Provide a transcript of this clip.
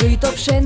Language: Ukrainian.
żyj to wszędzie.